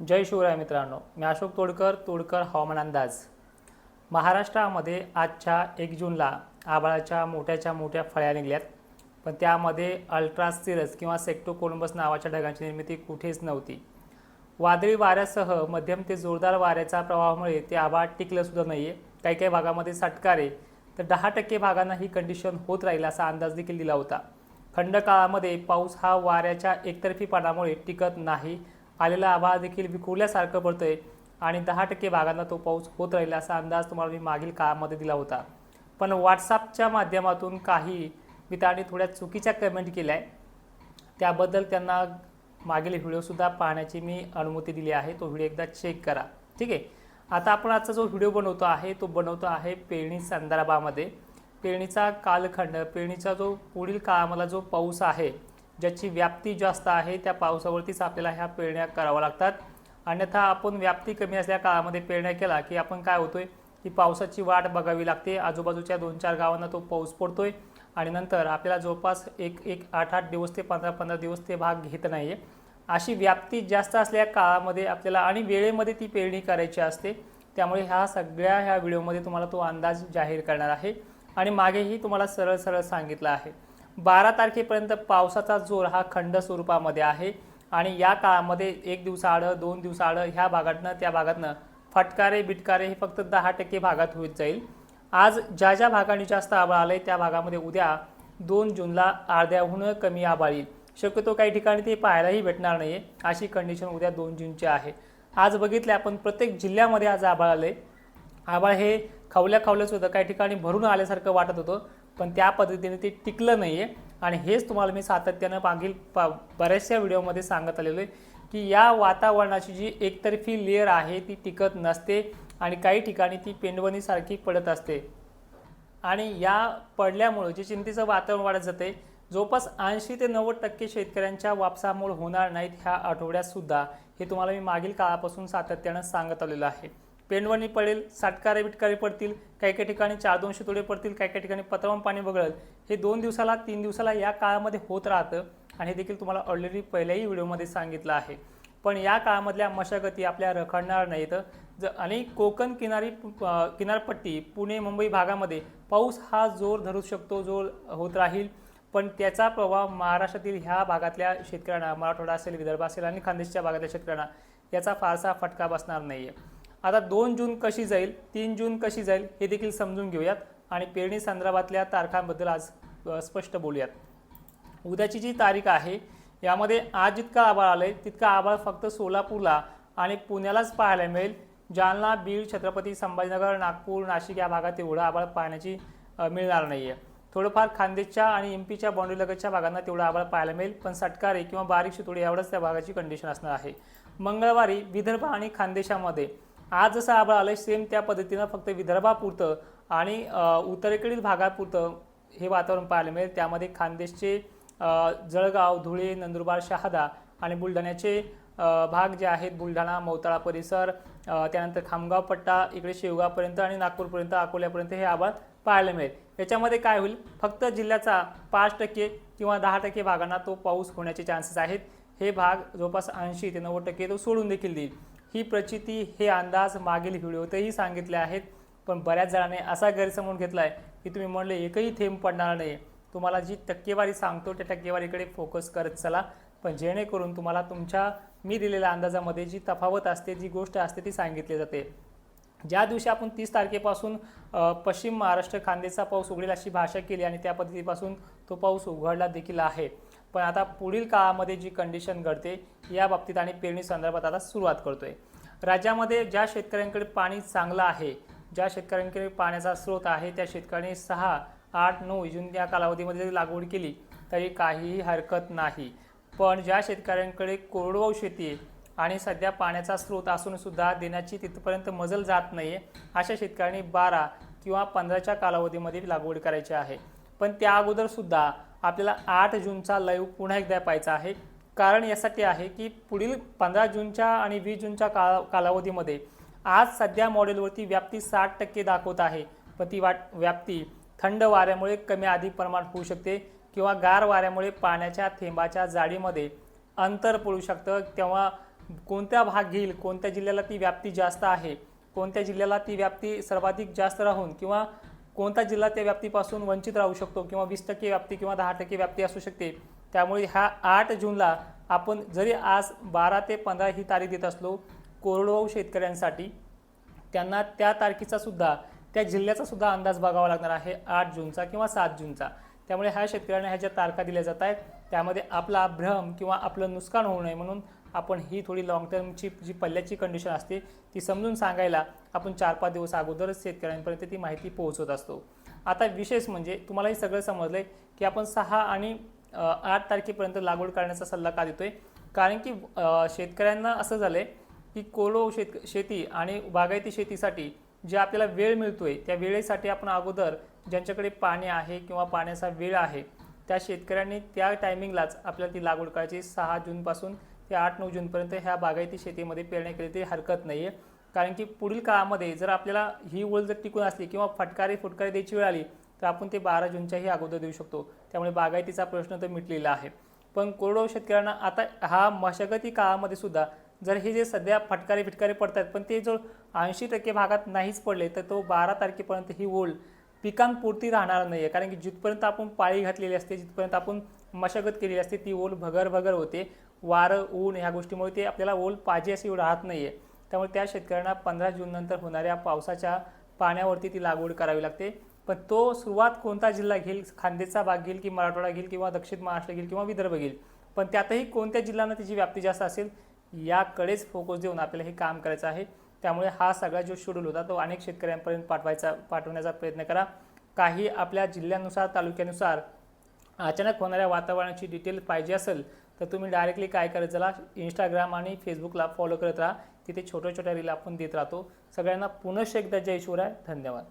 जय शिवराय मित्रांनो मी अशोक तोडकर तोडकर हवामान अंदाज. महाराष्ट्रामध्ये आजच्या एक जूनला आभाळाच्या मोठ्याच्या मोठ्या फळ्या निघल्यात पण त्यामध्ये अल्ट्रास्टिरस किंवा सेक्टो कोलंबस नावाच्या ढगांची निर्मिती कुठेच नव्हती. वादळी वाऱ्यासह मध्यम ते जोरदार वाऱ्याच्या प्रवाहामुळे ते आभाळ टिकलंसुद्धा नाही आहे काही काही भागामध्ये सटकारे तर दहा टक्के भागांना ही कंडिशन होत राहील असा अंदाज देखील दिला होता. खंड काळामध्ये पाऊस हा वाऱ्याच्या एकतर्फीपणामुळे टिकत नाही आलेला आभाळ देखील विखुरल्यासारखं पडतंय आणि दहा टक्के भागांना तो पाऊस होत राहील असा अंदाज तुम्हाला मी मागील काळामध्ये दिला होता. पण व्हॉट्सअपच्या माध्यमातून काही मित्रांनी थोड्या चुकीच्या कमेंट केल्या आहे त्याबद्दल त्यांना मागील व्हिडिओसुद्धा पाहण्याची मी अनुमती दिली आहे. तो व्हिडिओ एकदा चेक करा. ठीक आहे? आता आपण आजचा जो व्हिडिओ बनवतो आहे तो बनवतो आहे पेरणी संदर्भामध्ये. पेरणीचा कालखंड पेरणीचा जो पुढील काळामधला जो पाऊस आहे ज्याची व्याप्ती जास्त आहे त्या पावसावरतीच आपल्याला ह्या पेरण्या कराव्या लागतात. अन्यथा आपण व्याप्ती कमी असल्या काळामध्ये पेरण्या केला की आपण काय होतोय? की पावसाची वाट बघावी लागते. आजूबाजूच्या दोन चार गावांना तो पाऊस पडतोय आणि नंतर आपल्याला जवळपास एक एक आठ आठ दिवस ते पंधरा पंधरा दिवस ते भाग घेत नाही आहे अशी व्याप्ती जास्त असल्या काळामध्ये आपल्याला आणि वेळेमध्ये ती पेरणी करायची असते त्यामुळे ह्या सगळ्या ह्या व्हिडिओमध्ये तुम्हाला तो अंदाज जाहीर करणार आहे. आणि मागेही तुम्हाला सरळ सरळ सांगितलं आहे. बारा तारखेपर्यंत पावसाचा जोर हा खंड स्वरूपामध्ये आहे आणि या काळामध्ये एक दिवसाआड दोन दिवसाआड ह्या भागातनं त्या भागातनं फटकारे बिटकारे हे फक्त दहा टक्के भागात होत जाईल. आज ज्या ज्या भागांनी जास्त आभाळ आलं आहे त्या भागामध्ये उद्या दोन जूनला अर्ध्याहून कमी आभाळ येईल. शक्यतो काही ठिकाणी ते पाहायलाही भेटणार नाही अशी कंडिशन उद्या दोन जूनची आहे. आज बघितले आपण प्रत्येक जिल्ह्यामध्ये आज आभाळ आलंय. आभाळ हे खवल्या खवल्याच होतं. काही ठिकाणी भरून आल्यासारखं वाटत होतं. पण त्या पद्धतीने ते टिकलं नाही आहे आणि हेच तुम्हाला मी सातत्यानं मागील पा बऱ्याचशा व्हिडिओमध्ये सांगत आलेलो आहे की या वातावरणाची जी एकतर्फी लेअर आहे ती टिकत नसते आणि काही ठिकाणी ती पेंडवणीसारखी पडत असते. आणि या पडल्यामुळं जे चिंतेचं वातावरण वाढत जाते जवळपास ऐंशी ते नव्वद टक्के शेतकऱ्यांच्या वापसामुळे होणार नाहीत ह्या आठवड्यातसुद्धा हे तुम्हाला मी मागील काळापासून सातत्यानं सांगत आलेलं आहे. पेंडवणी पडेल साटकारे बिटकारे पडतील काही काही ठिकाणी चार दोनशे तुडे पडतील काही काही ठिकाणी पत्रवण पाणी बघळेल हे दोन दिवसाला तीन दिवसाला या काळामध्ये होत राहतं आणि हे देखील तुम्हाला ऑलरेडी पहिल्याही व्हिडिओमध्ये सांगितलं आहे. पण या काळामधल्या मशागती आपल्या रखडणार नाहीत. जर आणि कोकण किनारी किनारपट्टी पुणे मुंबई भागामध्ये पाऊस हा जोर धरू शकतो जोर होत राहील. पण त्याचा प्रभाव महाराष्ट्रातील ह्या भागातल्या शेतकऱ्यांना मराठवाडा असेल विदर्भ असेल आणि खानदेशच्या भागातल्या शेतकऱ्यांना याचा फारसा फटका बसणार नाही आहे आता दोन जून कशी जाईल तीन जून कशी जाईल हे देखील समजून घेऊयात. आणि पेरणी संदर्भातल्या तारखांबद्दल आज स्पष्ट बोलूयात. उद्याची जी तारीख आहे यामध्ये आज जितका आभाळ आलं आहे तितका आभाळ फक्त सोलापूरला आणि पुण्यालाच पाहायला मिळेल. जालना बीड छत्रपती संभाजीनगर नागपूर नाशिक या भागात एवढं आभाळ पाहण्याची मिळणार नाही आहे थोडंफार खानदेशच्या आणि एम पीच्या बाउंड्रीलगतच्या भागांना तेवढा आभाळ पाहायला मिळेल पण सटकारे किंवा बारीक शितोडे एवढंच त्या भागाची कंडिशन असणार आहे. मंगळवारी विदर्भ आणि खानदेशामध्ये आज जसं आभाळ आलं सेम त्या पद्धतीनं फक्त विदर्भापुरतं आणि उत्तरेकडील भागापुरतं हे वातावरण पाहायला मिळेल म्हणजे त्यामध्ये खानदेशचे जळगाव धुळे नंदुरबार शहादा आणि बुलढाण्याचे भाग जे आहेत बुलढाणा मौताळा परिसर त्यानंतर खामगाव पट्टा इकडे शेवगावपर्यंत आणि नागपूरपर्यंत अकोल्यापर्यंत हे आभाळ पाहायला मिळेल. याच्यामध्ये काय होईल? फक्त जिल्ह्याचा पाच टक्के किंवा दहा टक्के भागांना तो पाऊस होण्याचे चान्सेस आहेत. हे भाग जवळपास ऐंशी ते नव्वद टक्के तो सोडून देखील देईल. ही प्रचिती हे अंदाज मागील व्हिडिओतही सांगितले आहेत. पण बऱ्याच जणांनी असा गैरसमजून घेतला आहे की तुम्ही म्हणले एकही थेंब पडणार नाही तुम्हाला जी टक्केवारी सांगतो त्या टक्केवारीकडे फोकस करत चला. पण जेणेकरून तुम्हाला तुमच्या मी दिलेल्या अंदाजामध्ये जी तफावत असते जी गोष्ट असते ती सांगितली जाते. ज्या दिवशी आपण तीस तारखेपासून पश्चिम महाराष्ट्र खांदेचा पाऊस उघडेल अशी भाषा केली आणि त्या पद्धतीपासून तो पाऊस उघडला देखील आहे. पण आता पुढील काळामध्ये जी कंडिशन घडते या बाबतीत आणि पेरणी संदर्भात आता सुरुवात करतोय. राज्यामध्ये ज्या शेतकऱ्यांकडे पाणी चांगलं आहे ज्या शेतकऱ्यांकडे पाण्याचा स्रोत आहे त्या शेतकऱ्यांनी सहा आठ नऊ जून या कालावधीमध्ये जरी लागवड केली तरी काहीही हरकत नाही. पण ज्या शेतकऱ्यांकडे कोरडवाहू शेती आहे आणि सध्या पाण्याचा स्रोत असूनसुद्धा देण्याची तिथपर्यंत मजल जात नाही आहे अशा शेतकऱ्यांनी बारा किंवा पंधराच्या कालावधीमध्ये लागवड करायची आहे. पण त्या अगोदरसुद्धा आपल्याला आठ जूनचा लाईव्ह पुन्हा एकदा पाहायचा आहे. कारण यासाठी आहे की पुढील पंधरा जूनच्या आणि वीस जूनच्या काला कालावधीमध्ये आज सध्या मॉडेलवरती व्याप्ती साठ टक्के दाखवत आहे. पण ती वाट व्याप्ती थंड वाऱ्यामुळे कमी अधिक प्रमाणात होऊ शकते किंवा गार वाऱ्यामुळे पाण्याच्या थेंबाच्या जाडीमध्ये अंतर पडू शकतं. तेव्हा कोणत्या भाग घेईल कोणत्या जिल्ह्याला ती व्याप्ती जास्त आहे कोणत्या जिल्ह्याला ती व्याप्ती सर्वाधिक जास्त राहून किंवा कोणता जिल्हा त्या व्याप्तीपासून वंचित राहू शकतो किंवा वीस टक्के व्याप्ती किंवा दहा टक्के व्याप्ती असू शकते? त्यामुळे ह्या आठ जूनला आपण जरी आज बारा ते पंधरा ही तारीख देत असलो कोरडवाहू शेतकऱ्यांसाठी त्यांना त्या तारखेचा सुद्धा त्या जिल्ह्याचा सुद्धा अंदाज बघावा लागणार आहे आठ जूनचा किंवा सात जूनचा. त्यामुळे ह्या शेतकऱ्यांना ह्या ज्या तारखा दिल्या जात आहेत त्यामध्ये आपला भ्रम किंवा आपलं नुकसान होऊ नये म्हणून आपण ही थोडी लॉंग टर्मची जी पल्ल्याची कंडिशन असते ती समजून सांगायला आपण चार पाच दिवस अगोदरच शेतकऱ्यांपर्यंत ती माहिती पोहोचवत असतो. आता विशेष म्हणजे तुम्हाला हे सगळं समजलं आहे की आपण सहा आणि आठ तारखेपर्यंत लागवड करण्याचा सल्ला का देतोय? कारण की शेतकऱ्यांना असं झालं आहे की कोरडवाहू शेत शेती आणि बागायती शेतीसाठी जे आपल्याला वेळ मिळतोय त्या वेळेसाठी आपण अगोदर ज्यांच्याकडे पाणी आहे किंवा पाण्याचा वेळ आहे त्या शेतकऱ्यांनी त्या टायमिंगलाच आपल्याला ती लागवड करायची सहा जूनपासून ते आठ नऊ जूनपर्यंत ह्या बागायती शेतीमध्ये पेरण्या केली तरी हरकत नाही आहे कारण की पुढील काळामध्ये जर आपल्याला ही ओळ जर टिकून असली किंवा फटकारी फुटकारी द्यायची वेळ आली तर आपण ते बारा जूनच्याही अगोदर देऊ शकतो. त्यामुळे बागायतीचा प्रश्न तर मिटलेला आहे. पण कोरडवाहू शेतकऱ्यांना आता हा मशागती काळामध्ये सुद्धा जर हे जे सध्या फटकारे फिटकारे पडतात पण ते जर ऐंशी टक्के भागात नाहीच पडले तर तो बारा तारखेपर्यंत ही ओल पिकांपुरती राहणार नाही आहे कारण की जिथपर्यंत आपण पाळी घातलेली असते जिथपर्यंत आपण मशागत केलेली असते ती ओल भगर भगर होते. वारं ऊन ह्या गोष्टीमुळे ते आपल्याला ओल पाहिजे असे राहत नाही आहे त्यामुळे त्या शेतकऱ्यांना पंधरा जूननंतर होणाऱ्या पावसाच्या पाण्यावरती ती लागवड करावी लागते. पण तो सुरुवात कोणता जिल्हा घेईल? खानदेशचा भाग घेईल की मराठवाडा घेईल किंवा दक्षिण महाराष्ट्र घेईल किंवा विदर्भ घेईल? पण त्यातही कोणत्या जिल्ह्यांना त्याची व्याप्ती जास्त असेल याकडेच फोकस देऊन आपल्याला हे काम करायचं आहे. त्यामुळे हा सगळा जो शेड्यूल होता तो अनेक शेतकऱ्यांपर्यंत पाठवायचा पाठवण्याचा प्रयत्न करा. काही आपल्या जिल्ह्यानुसार तालुक्यानुसार अचानक होणाऱ्या वातावरणाची डिटेल पाहिजे असेल तर तुम्ही डायरेक्टली काय करत चला इंस्टाग्राम आणि फेसबुकला फॉलो करत राहा. तिथे छोट्या छोट्या रील आपण देत राहतो. सगळ्यांना पुनश्च एकदा जय शिवराय. धन्यवाद.